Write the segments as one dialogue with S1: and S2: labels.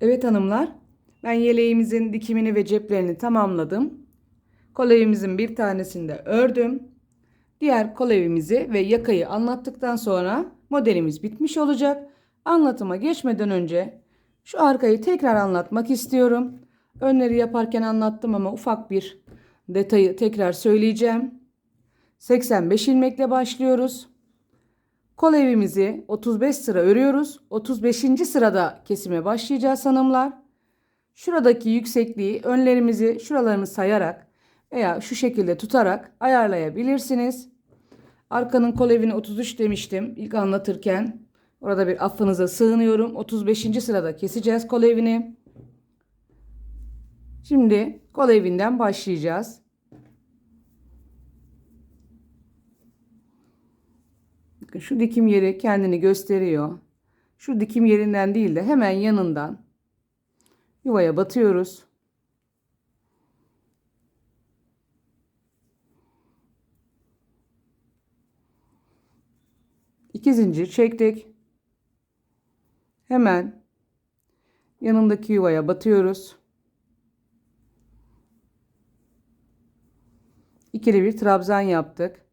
S1: Evet hanımlar, ben yeleğimizin dikimini ve ceplerini tamamladım. Kol evimizin bir tanesini de ördüm. Diğer kol evimizi ve yakayı anlattıktan sonra modelimiz bitmiş olacak. Anlatıma geçmeden önce şu arkayı tekrar anlatmak istiyorum. Önleri yaparken anlattım ama ufak bir detayı tekrar söyleyeceğim. 85 ilmekle başlıyoruz. Kol evimizi 35 sıra örüyoruz. 35. sırada kesime başlayacağız hanımlar. Şuradaki yüksekliği önlerimizi şuralarını sayarak veya şu şekilde tutarak ayarlayabilirsiniz. Arkanın kol evini 33 demiştim ilk anlatırken. Orada bir affınıza sığınıyorum. 35. sırada keseceğiz kol evini. Şimdi kol evinden başlayacağız. Bakın şu dikim yeri kendini gösteriyor. Şu dikim yerinden değil de hemen yanından yuvaya batıyoruz. İki zincir çektik. Hemen yanındaki yuvaya batıyoruz. İkili bir trabzan yaptık.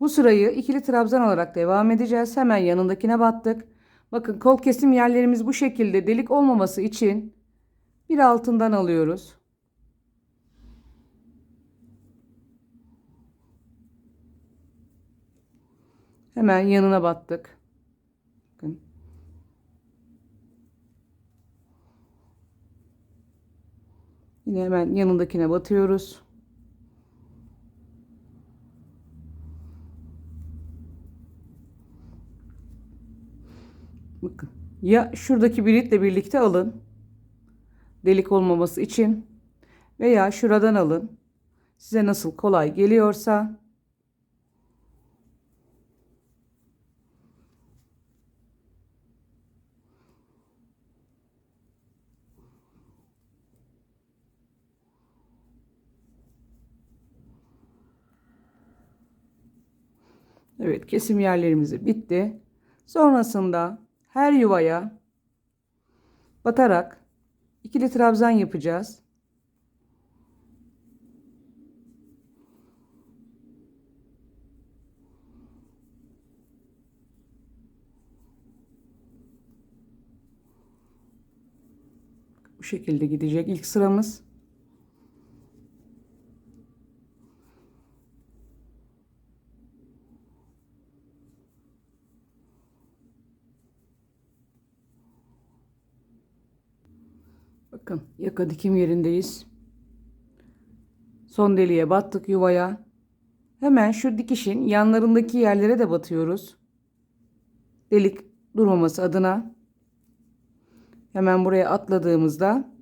S1: Bu sırayı ikili trabzan olarak devam edeceğiz. Hemen yanındakine battık. Bakın kol kesim yerlerimiz bu şekilde delik olmaması için bir altından alıyoruz. Hemen yanına battık. Bakın. Yine hemen yanındakine batıyoruz. Bakın. Ya şuradaki biritle birlikte alın. Delik olmaması için. Veya şuradan alın. Size nasıl kolay geliyorsa. Evet kesim yerlerimiz bitti. Sonrasında her yuvaya batarak ikili trabzan yapacağız. Bu şekilde gidecek ilk sıramız. Yaka dikim yerindeyiz. Son deliğe battık yuvaya. Hemen şu dikişin yanlarındaki yerlere de batıyoruz. Delik durmaması adına. Hemen buraya atladığımızda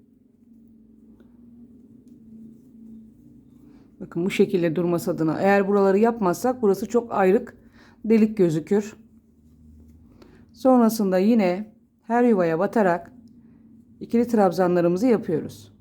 S1: Bakın bu şekilde durması adına. Eğer buraları yapmazsak burası çok ayrık delik gözükür. Sonrasında yine her yuvaya batarak ikili trabzanlarımızı yapıyoruz.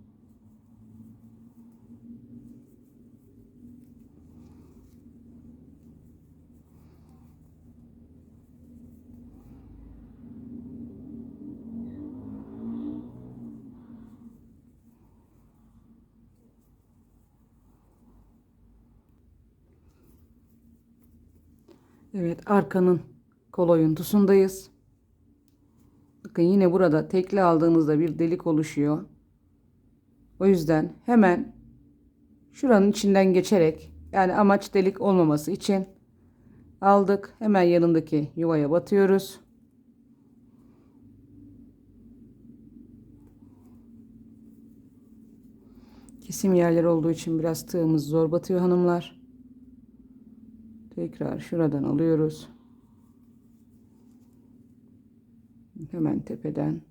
S1: Evet arkanın kol oyuntusundayız. Bakın yine burada tekli aldığınızda bir delik oluşuyor. O yüzden hemen şuranın içinden geçerek yani amaç delik olmaması için aldık. Hemen yanındaki yuvaya batıyoruz. Kesim yerleri olduğu için biraz tığımız zor batıyor hanımlar. Tekrar şuradan alıyoruz. Hemen tepeden.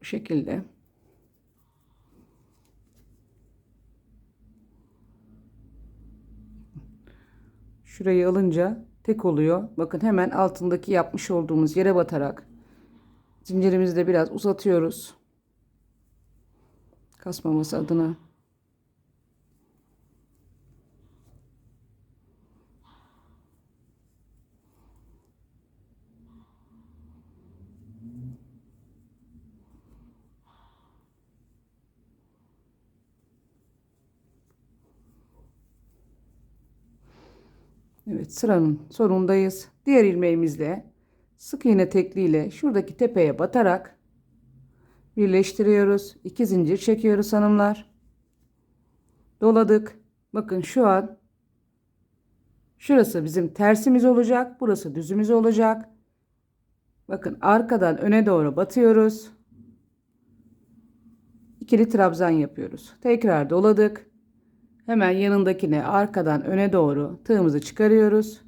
S1: Bu şekilde. Şurayı alınca tek oluyor. Bakın hemen altındaki yapmış olduğumuz yere batarak zincirimizi de biraz uzatıyoruz. Kasmaması adına. Evet sıranın sonundayız. Diğer ilmeğimizle sık iğne tekliğiyle şuradaki tepeye batarak birleştiriyoruz. İki zincir çekiyoruz hanımlar. Doladık. Bakın şu an şurası bizim tersimiz olacak. Burası düzümüz olacak. Bakın arkadan öne doğru batıyoruz. İkili trabzan yapıyoruz. Tekrar doladık. Hemen yanındakine arkadan öne doğru tığımızı çıkarıyoruz.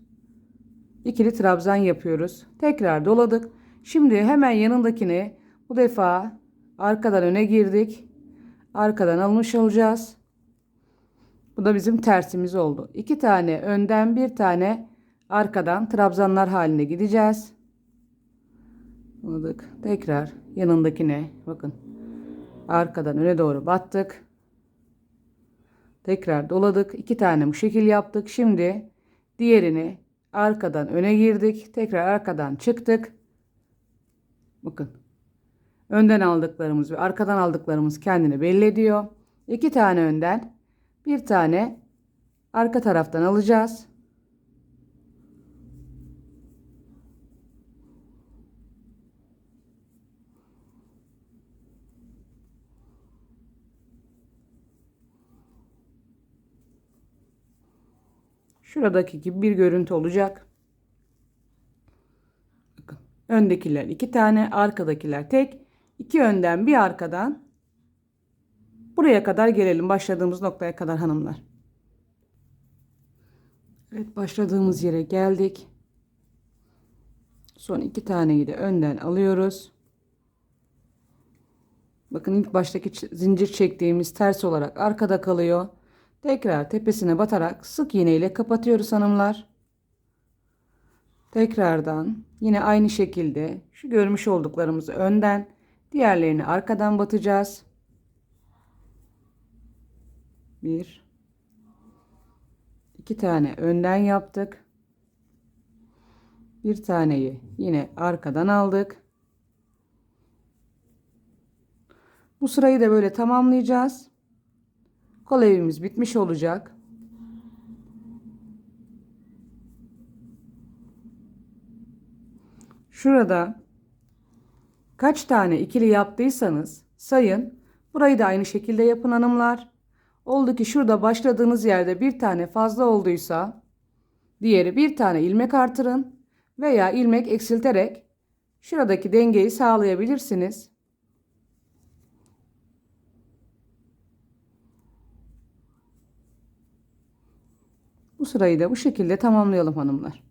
S1: İkili trabzan yapıyoruz. Tekrar doladık. Şimdi hemen yanındakine bu defa arkadan öne girdik. Arkadan almış olacağız. Bu da bizim tersimiz oldu. İki tane önden bir tane arkadan trabzanlar haline gideceğiz. Doladık. Tekrar yanındakine bakın. Arkadan öne doğru battık. Tekrar doladık. iki tane bu şekil yaptık. Şimdi diğerini arkadan öne girdik. Tekrar arkadan çıktık. Bakın. Önden aldıklarımız ve arkadan aldıklarımız kendini belli ediyor. İki tane önden, bir tane arka taraftan alacağız. Şuradaki gibi bir görüntü olacak. Bakın. Öndekiler iki tane, arkadakiler tek. İki önden bir arkadan. Buraya kadar gelelim. Başladığımız noktaya kadar hanımlar. Evet başladığımız yere geldik. Son iki taneyi de önden alıyoruz. Bakın ilk baştaki zincir çektiğimiz ters olarak arkada kalıyor. Tekrar tepesine batarak sık iğne ile kapatıyoruz hanımlar. Tekrardan yine aynı şekilde şu görmüş olduklarımızı önden diğerlerini arkadan batacağız. Bir, iki tane önden yaptık. Bir taneyi yine arkadan aldık. Bu sırayı da böyle tamamlayacağız. Kol evimiz bitmiş olacak. Şurada kaç tane ikili yaptıysanız sayın. Burayı da aynı şekilde yapın hanımlar. Oldu ki şurada başladığınız yerde bir tane fazla olduysa diğeri bir tane ilmek artırın veya ilmek eksilterek şuradaki dengeyi sağlayabilirsiniz. Sırayı da bu şekilde tamamlayalım hanımlar.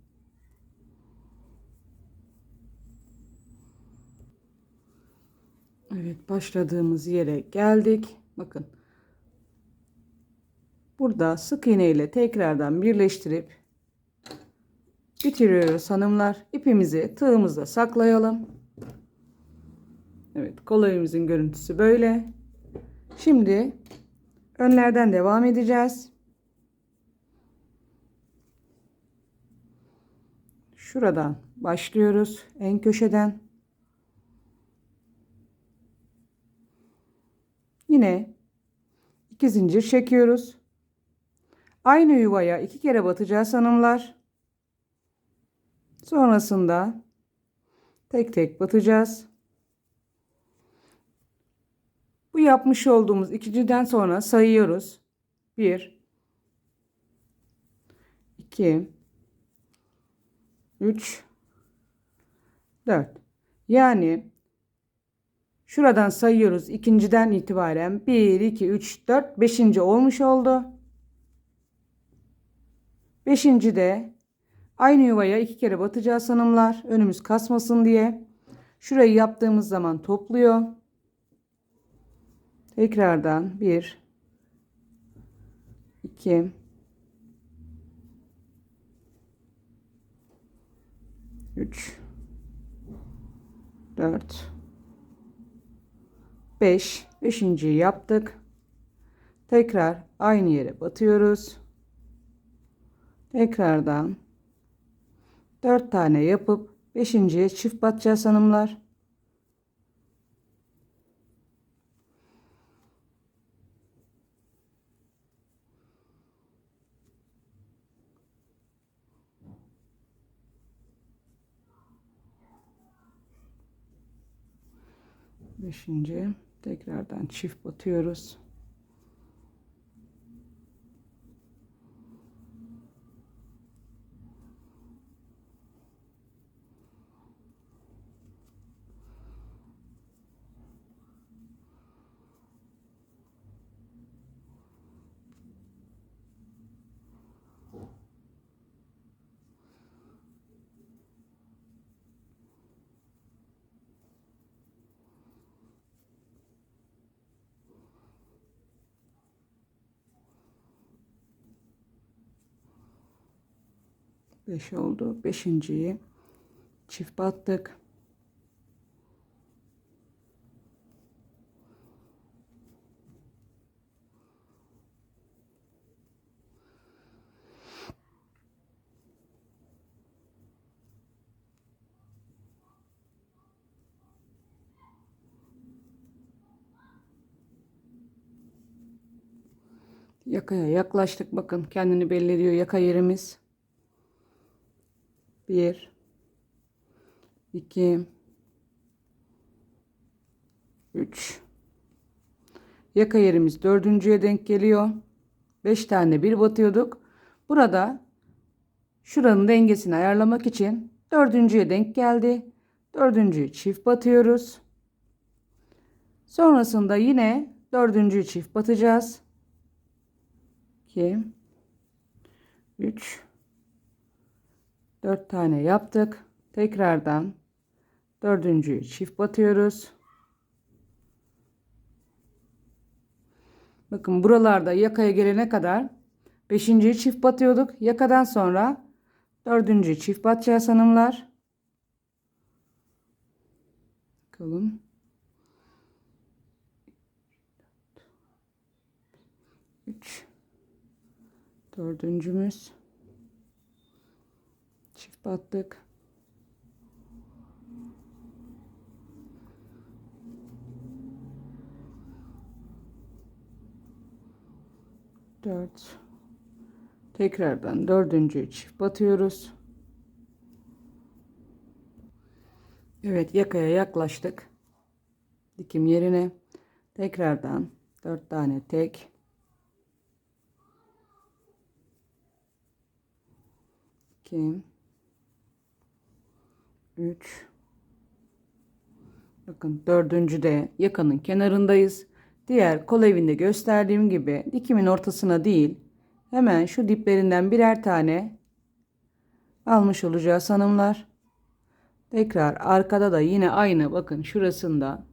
S1: Evet başladığımız yere geldik. Bakın. Burada sık iğne ile tekrardan birleştirip bitiriyoruz hanımlar. İpimizi tığımızda saklayalım. Evet kolayımızın görüntüsü böyle. Şimdi önlerden devam edeceğiz. Şuradan başlıyoruz en köşeden. Yine iki zincir çekiyoruz. Aynı yuvaya iki kere batacağız hanımlar. Sonrasında tek tek batacağız. Bu yapmış olduğumuz ikinciden sonra sayıyoruz. 1 2 3 4 yani şuradan sayıyoruz ikinciden itibaren 1 2 3 4 5. olmuş oldu. 5. de aynı yuvaya iki kere batacağız hanımlar önümüz kasmasın diye. Şurayı yaptığımız zaman topluyor. Tekrardan 1 2 3 4 5 beşinciyi yaptık. Tekrar aynı yere batıyoruz. Tekrardan 4 tane yapıp beşinciye çift batacağız hanımlar. Beşinci. Tekrardan çift batıyoruz. Beş oldu. Beşinciyi çift battık. Yakaya yaklaştık. Bakın kendini belli ediyor yaka yerimiz. Bir, iki, üç. Yaka yerimiz dördüncüye denk geliyor. Beş tane bir batıyorduk. Burada şuranın dengesini ayarlamak için dördüncüye denk geldi. Dördüncüyü çift batıyoruz. Sonrasında yine dördüncüyü çift batacağız. 2 3 4 tane yaptık. Tekrardan dördüncüyü çift batıyoruz. Bakın buralarda yakaya gelene kadar beşinciyi çift batıyorduk. Yakadan sonra dördüncüyü çift batacağız hanımlar. Bakalım. Üç. Dördüncümüz. Battık. Dört. Tekrardan dördüncüyü çift batıyoruz. Evet yakaya yaklaştık. Dikim yerine tekrardan dört tane tek 2 3 Bakın dördüncü de yakanın kenarındayız. Diğer kol evinde gösterdiğim gibi dikimin ortasına değil hemen şu diplerinden birer tane almış olacağız hanımlar. Tekrar arkada da yine aynı bakın şurasında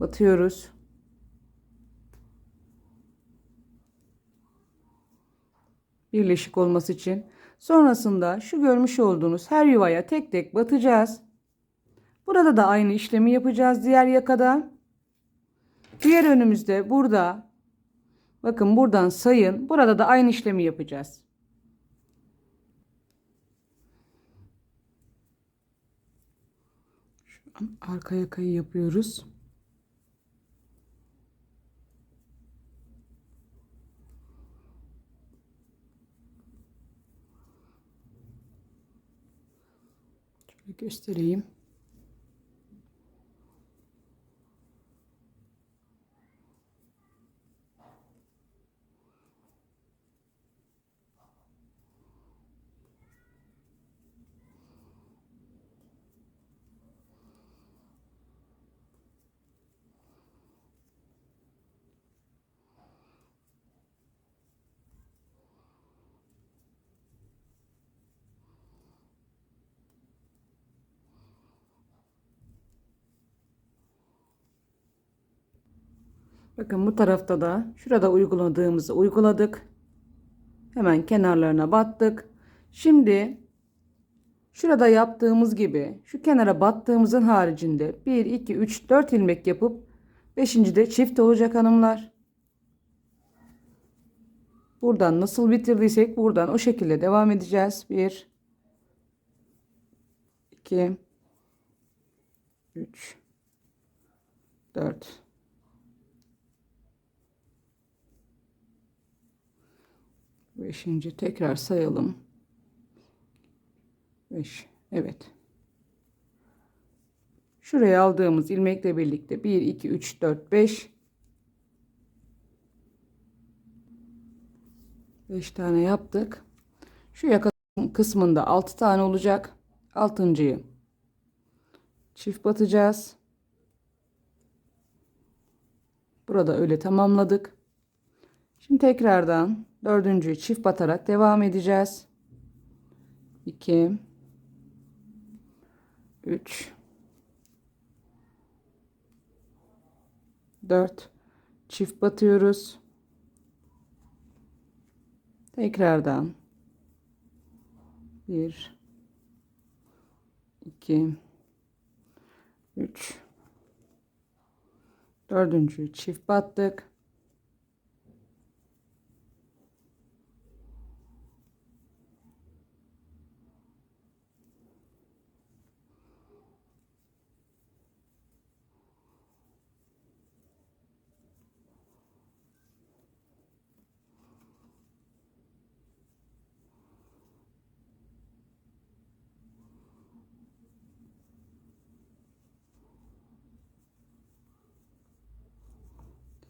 S1: batıyoruz. Birleşik olması için. Sonrasında şu görmüş olduğunuz her yuvaya tek tek batacağız. Burada da aynı işlemi yapacağız diğer yakada. Diğer önümüzde burada bakın buradan sayın. Burada da aynı işlemi yapacağız. Şu an arka yakayı yapıyoruz. Göstereyim. Bakın bu tarafta da şurada uyguladığımızı uyguladık. Hemen kenarlarına battık. Şimdi şurada yaptığımız gibi şu kenara battığımızın haricinde 1, 2, 3, 4 ilmek yapıp 5. de çift olacak hanımlar. Buradan nasıl bitirdiysek buradan o şekilde devam edeceğiz. 1 2 3 4 Beşinci tekrar sayalım. Beş. Evet. Şuraya aldığımız ilmekle birlikte 1, 2, 3, 4, 5. 5 tane yaptık. Şu yaka kısmında 6 tane olacak. Altıncıyı çift batacağız. Burada öyle tamamladık. Şimdi tekrardan dördüncüyü çift batarak devam edeceğiz. 2 3 4 çift batıyoruz. Tekrardan. 1 2 3 dördüncü çift battık.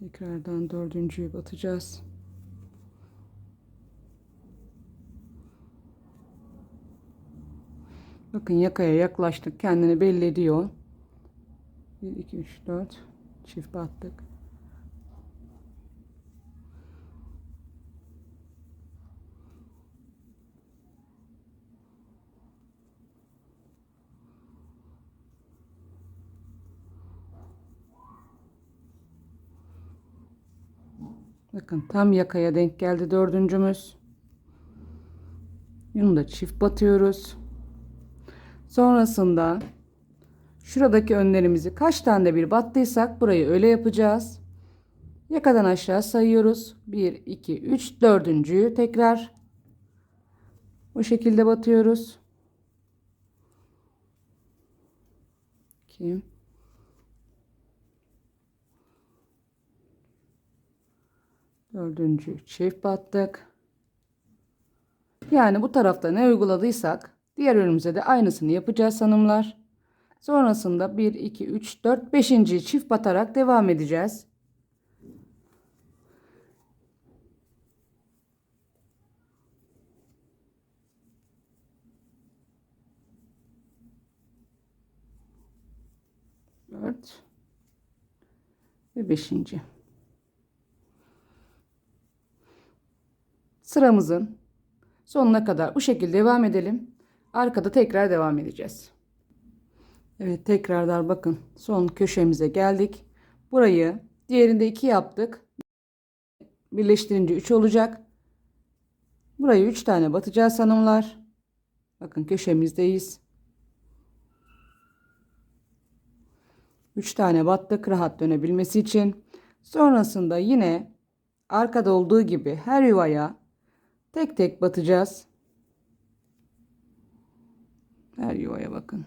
S1: Tekrardan dördüncüyü batacağız. Bakın yakaya yaklaştık. Kendini belli ediyor. 1, 2, 3, 4. Çift battık. Bakın tam yakaya denk geldi dördüncümüz. Bunu da çift batıyoruz. Sonrasında şuradaki önlerimizi kaç tane bir battıysak burayı öyle yapacağız. Yakadan aşağı sayıyoruz. 1, 2, 3, dördüncüyü tekrar bu şekilde batıyoruz. 2 Dördüncü çift battık. Yani bu tarafta ne uyguladıysak diğer önümüze de aynısını yapacağız hanımlar. Sonrasında 1, 2, 3, 4, 5. çift batarak devam edeceğiz. Dört ve beşinci. Sıramızın sonuna kadar bu şekilde devam edelim. Arkada tekrar devam edeceğiz. Evet tekrarlar bakın son köşemize geldik. Burayı diğerinde 2 yaptık. Birleştirince 3 olacak. Burayı 3 tane batacağız hanımlar. Bakın köşemizdeyiz. 3 tane battık rahat dönebilmesi için. Sonrasında yine arkada olduğu gibi her yuvaya Tek tek batacağız. Her yuvaya bakın.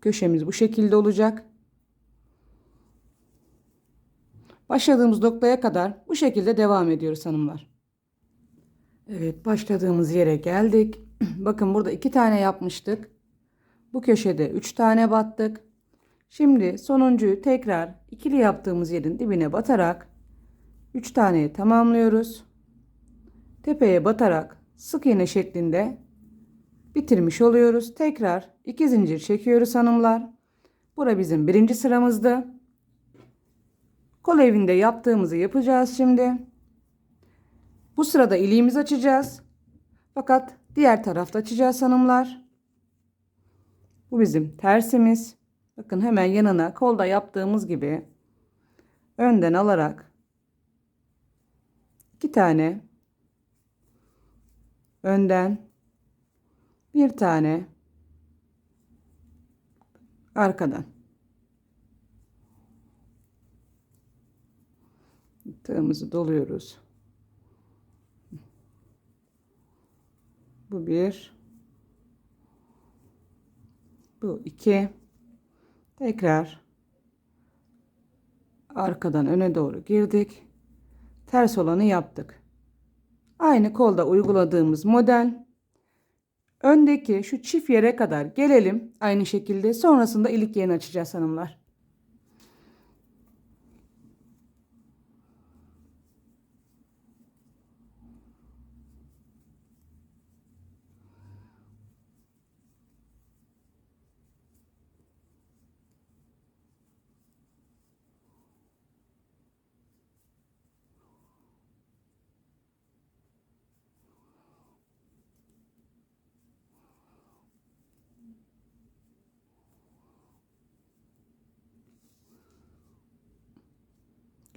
S1: Köşemiz bu şekilde olacak. Başladığımız noktaya kadar bu şekilde devam ediyoruz hanımlar. Evet başladığımız yere geldik. Bakın burada iki tane yapmıştık. Bu köşede 3 tane battık. Şimdi sonuncuyu tekrar ikili yaptığımız yerin dibine batarak 3 taneyi tamamlıyoruz. Tepeye batarak sık iğne şeklinde bitirmiş oluyoruz. Tekrar 2 zincir çekiyoruz hanımlar. Bura bizim birinci sıramızdı. Kol evinde yaptığımızı yapacağız şimdi. Bu sırada iliğimizi açacağız. Fakat diğer tarafta açacağız hanımlar. Bu bizim tersimiz. Bakın hemen yanına kolda yaptığımız gibi önden alarak iki tane önden bir tane arkadan tığımızı doluyoruz. Bu bir bu iki tekrar arkadan öne doğru girdik ters olanı yaptık Aynı kolda uyguladığımız model. Öndeki şu çift yere kadar gelelim. Aynı şekilde sonrasında ilik yerini açacağız hanımlar.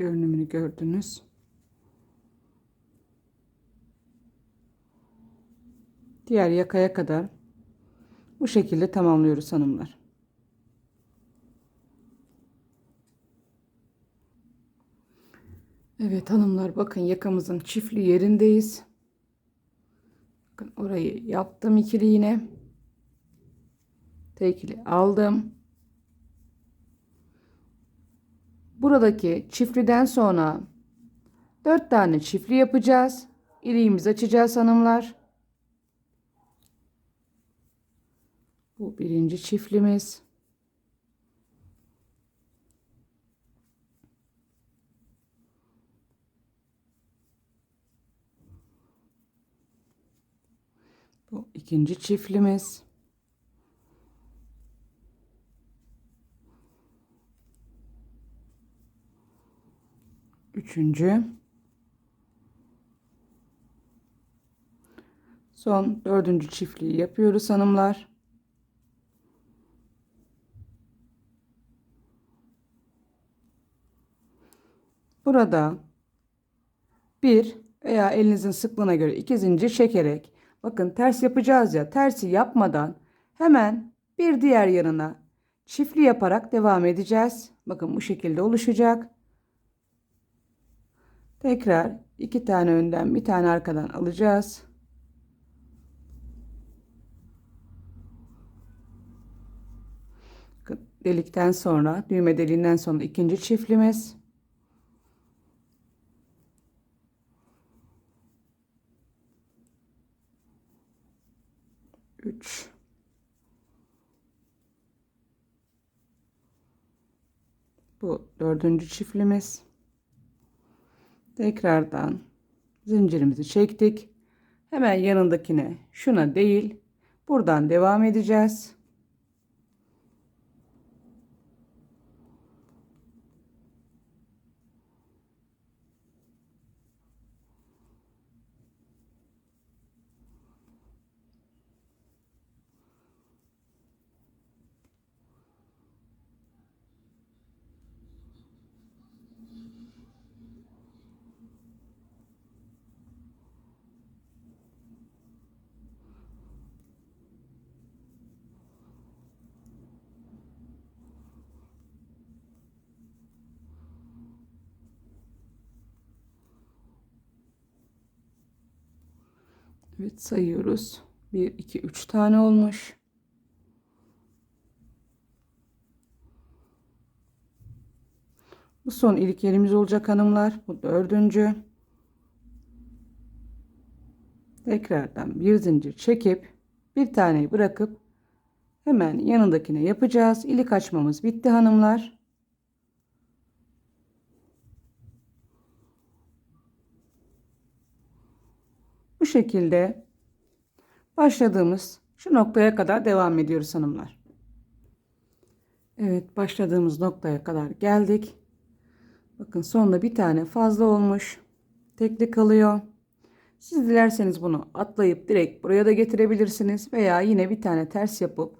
S1: Görünümünü gördünüz. Diğer yakaya kadar bu şekilde tamamlıyoruz hanımlar. Evet hanımlar bakın yakamızın çiftli yerindeyiz. Bakın orayı yaptım ikili yine. Tekli aldım. Buradaki çiftliden sonra 4 tane çiftli yapacağız. İliğimizi açacağız hanımlar. Bu birinci çiftimiz. Bu ikinci çiftimiz. Üçüncü. Son dördüncü çiftliği yapıyoruz hanımlar. Burada bir veya elinizin sıklığına göre iki zincir çekerek bakın ters yapacağız ya tersi yapmadan hemen bir diğer yanına çiftli yaparak devam edeceğiz. Bakın bu şekilde oluşacak. Tekrar iki tane önden bir tane arkadan alacağız. Delikten sonra düğme deliğinden sonra ikinci çiftimiz. Üç. Bu dördüncü çiftimiz. Tekrardan zincirimizi çektik. Hemen yanındakine şuna değil buradan devam edeceğiz. Evet sayıyoruz. 1 2 3 tane olmuş. Bu son ilik yerimiz olacak hanımlar. Bu dördüncü. Tekrardan bir zincir çekip bir taneyi bırakıp hemen yanındakine yapacağız. İlik açmamız bitti hanımlar. Şekilde başladığımız şu noktaya kadar devam ediyoruz hanımlar. Evet başladığımız noktaya kadar geldik. Bakın sonunda bir tane fazla olmuş. Tekli kalıyor. Siz dilerseniz bunu atlayıp direkt buraya da getirebilirsiniz. Veya yine bir tane ters yapıp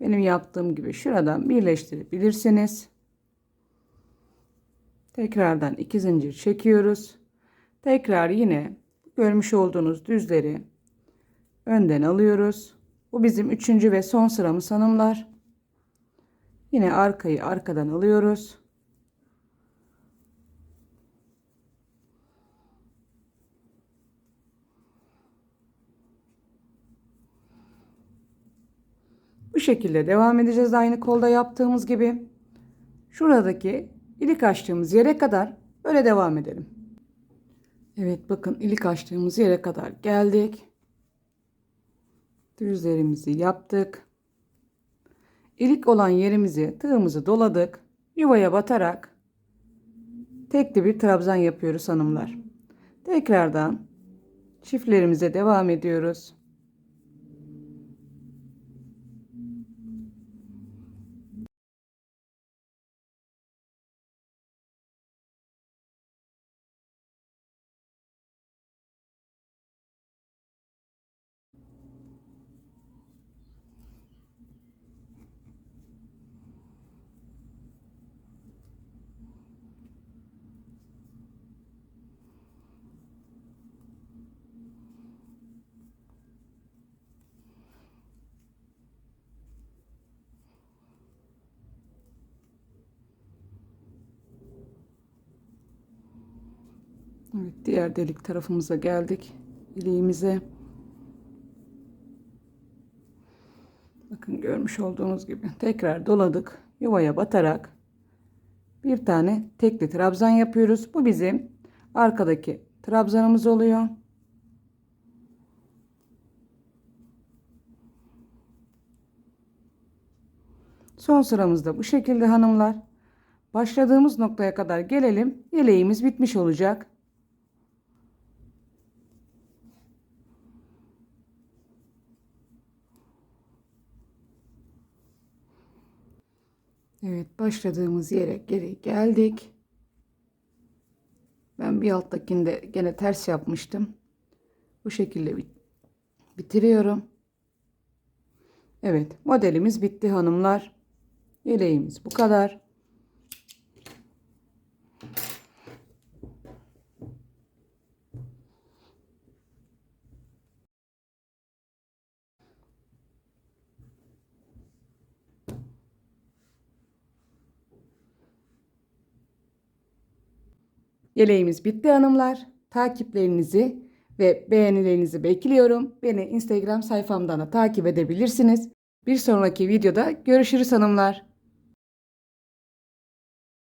S1: benim yaptığım gibi şuradan birleştirebilirsiniz. Tekrardan iki zincir çekiyoruz. Tekrar yine görmüş olduğunuz düzleri önden alıyoruz. Bu bizim üçüncü ve son sıramız hanımlar. Yine arkayı arkadan alıyoruz. Bu şekilde devam edeceğiz aynı kolda yaptığımız gibi. Şuradaki ilik açtığımız yere kadar böyle devam edelim. Evet bakın ilik açtığımız yere kadar geldik. Düzlerimizi yaptık. İlik olan yerimizi tığımızı doladık. Yuvaya batarak tekli bir trabzan yapıyoruz hanımlar. Tekrardan çiftlerimize devam ediyoruz. Evet, diğer delik tarafımıza geldik. İliğimize. Bakın görmüş olduğunuz gibi tekrar doladık. Yuvaya batarak bir tane tekli trabzan yapıyoruz. Bu bizim arkadaki trabzanımız oluyor. Son sıramızda bu şekilde hanımlar. Başladığımız noktaya kadar gelelim. Yeleğimiz bitmiş olacak. Evet başladığımız yere geri geldik. Ben bir alttakinde gene ters yapmıştım. Bu şekilde bit bitiriyorum. Evet modelimiz bitti hanımlar. Yeleğimiz bu kadar. Yeleğimiz bitti hanımlar. Takiplerinizi ve beğenilerinizi bekliyorum. Beni Instagram sayfamdan da takip edebilirsiniz. Bir sonraki videoda görüşürüz hanımlar.